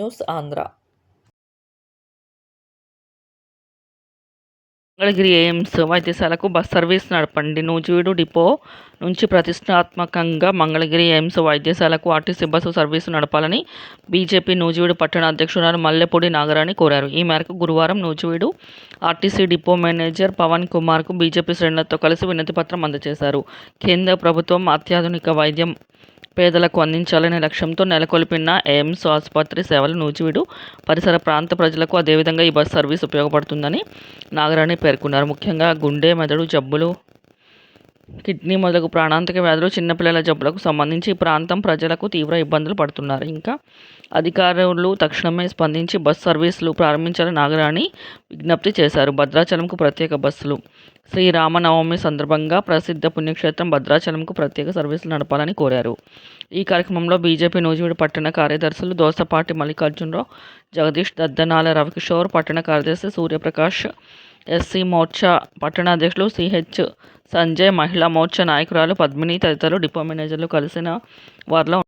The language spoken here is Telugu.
న్యూస్ ఆంధ్ర మంగళగిరి ఎయిమ్స్ వైద్యశాలకు బస్ సర్వీస్ నడపండి. నూజివీడు డిపో నుంచి ప్రతిష్టాత్మకంగా మంగళగిరి ఎయిమ్స్ వైద్యశాలకు ఆర్టీసీ బస్సు సర్వీసు నడపాలని బీజేపీ నూజివీడు పట్టణ అధ్యక్షురాలు మల్లెపూడి నాగరాణి కోరారు. ఈ మేరకు గురువారం Nuzvid RTC depot manager Pavan కుమార్కు BJP శ్రేణులతో కలిసి వినతిపత్రం అందజేశారు. కేంద్ర ప్రభుత్వం అత్యాధునిక వైద్యం పేదలకు అందించాలనే లక్ష్యంతో నెలకొల్పిన ఎయిమ్స్ ఆసుపత్రి సేవలు నూజివీడు పరిసర ప్రాంత ప్రజలకు అదేవిధంగా ఈ బస్ సర్వీస్ ఉపయోగపడుతుందని నాగరాణి పేర్కొన్నారు. ముఖ్యంగా గుండె మెదడు జబ్బులు కిడ్నీ మొదలగు ప్రాణాంతక వ్యాధులు చిన్నపిల్లల జబ్బులకు సంబంధించి ఈ ప్రాంతం ప్రజలకు తీవ్ర ఇబ్బందులు పడుతున్నారు. ఇంకా అధికారులు తక్షణమే స్పందించి బస్ సర్వీసులు ప్రారంభించాలని నాగరాణి విజ్ఞప్తి చేశారు. భద్రాచలంకు ప్రత్యేక బస్సులు. శ్రీరామనవమి సందర్భంగా ప్రసిద్ధ పుణ్యక్షేత్రం భద్రాచలంకు ప్రత్యేక సర్వీసులు నడపాలని కోరారు. ఈ కార్యక్రమంలో బీజేపీ నూజివీడు పట్టణ కార్యదర్శులు దోసపాటి మల్లికార్జునరావు జగదీష్ దద్దనాల రవికిషోర్ పట్టణ కార్యదర్శి సూర్యప్రకాష్ ఎస్సీ మోర్చా పట్టణాధ్యక్షులు సిహెచ్ సంజయ్ మహిళా మోర్చా నాయకురాలు పద్మిని తదితరులు డిపో మేనేజర్లు కలిసిన వారిలో